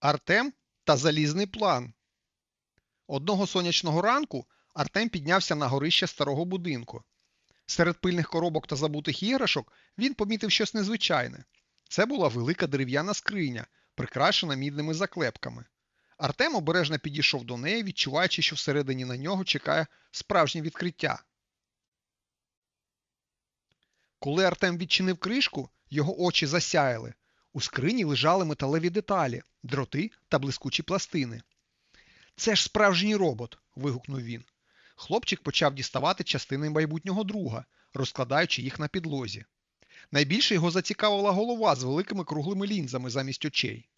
Артем та залізний план. Одного сонячного ранку Артем піднявся на горище старого будинку. Серед пильних коробок та забутих іграшок він помітив щось незвичайне. Це була велика дерев'яна скриня, прикрашена мідними заклепками. Артем обережно підійшов до неї, відчуваючи, що всередині на нього чекає справжнє відкриття. Коли Артем відчинив кришку, його очі засяяли. У скрині лежали металеві деталі, дроти та блискучі пластини. Це ж справжній робот. вигукнув він. Хлопчик почав діставати частини майбутнього друга, розкладаючи їх на підлозі. Найбільше його зацікавила голова з великими круглими лінзами замість очей.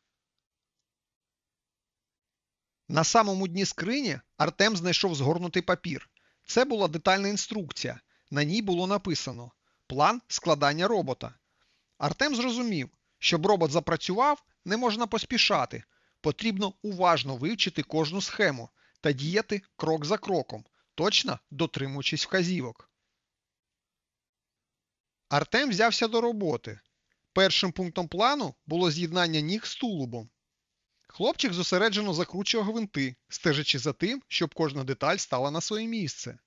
На самому дні скрині Артем знайшов згорнутий папір. Це була детальна інструкція. На ній було написано План складання робота. Артем зрозумів, щоб робот запрацював, не можна поспішати. Потрібно уважно вивчити кожну схему та діяти крок за кроком, точно дотримуючись вказівок. Артем взявся до роботи. Першим пунктом плану було з'єднання ніг з тулубом. Хлопчик зосереджено закручував гвинти, стежачи за тим, щоб кожна деталь стала на своє місце.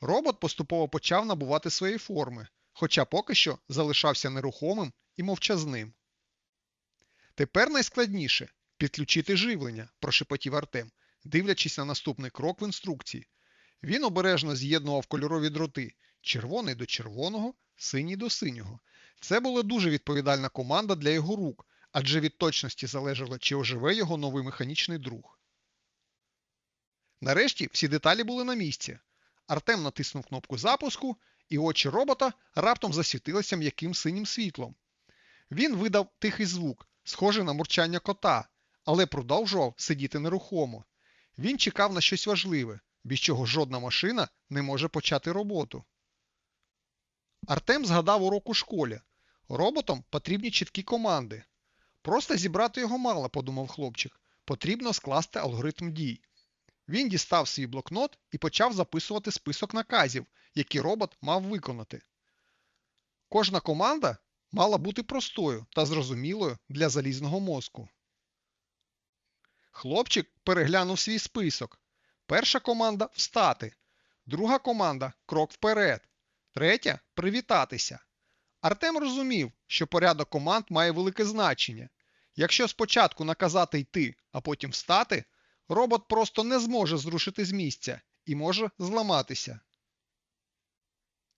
Робот поступово почав набувати свої форми, хоча поки що залишався нерухомим і мовчазним. Тепер найскладніше підключити живлення, прошепотів Артем, дивлячись на наступний крок в інструкції. Він обережно з'єднував кольорові дроти червоний до червоного, синій до синього. Це була дуже відповідальна команда для його рук, адже від точності залежало, чи оживе його новий механічний друг. Нарешті всі деталі були на місці. Артем натиснув кнопку запуску, і очі робота раптом засвітилися м'яким синім світлом. Він видав тихий звук, схожий на мурчання кота, але продовжував сидіти нерухомо. Він чекав на щось важливе, без чого жодна машина не може почати роботу. Артем згадав урок у школі. Роботам потрібні чіткі команди. Просто зібрати його мало, подумав хлопчик. Потрібно скласти алгоритм дій. Він дістав свій блокнот і почав записувати список наказів, які робот мав виконати. Кожна команда мала бути простою та зрозумілою для залізного мозку. Хлопчик переглянув свій список. Перша команда встати, друга команда крок вперед, третя привітатися. Артем розумів, що порядок команд має велике значення. Якщо спочатку наказати йти, а потім встати, робот просто не зможе зрушити з місця і може зламатися.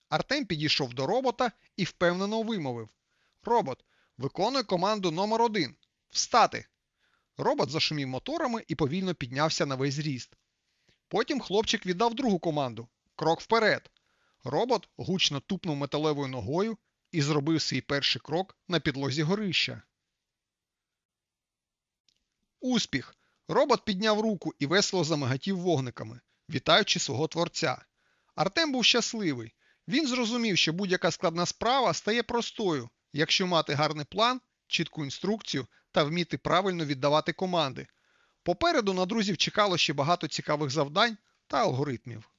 Артем підійшов до робота і впевнено вимовив Робот, виконуй команду номер 1 Встати. Робот зашумів моторами і повільно піднявся на весь зріст. Потім хлопчик віддав другу команду крок вперед. Робот гучно тупнув металевою ногою і зробив свій перший крок на підлозі горища. Успіх! Робот підняв руку і весело замигатів вогниками, вітаючи свого творця. Артем був щасливий. Він зрозумів, що будь-яка складна справа стає простою, якщо мати гарний план, чітку інструкцію та вміти правильно віддавати команди. Попереду на друзів чекало ще багато цікавих завдань та алгоритмів.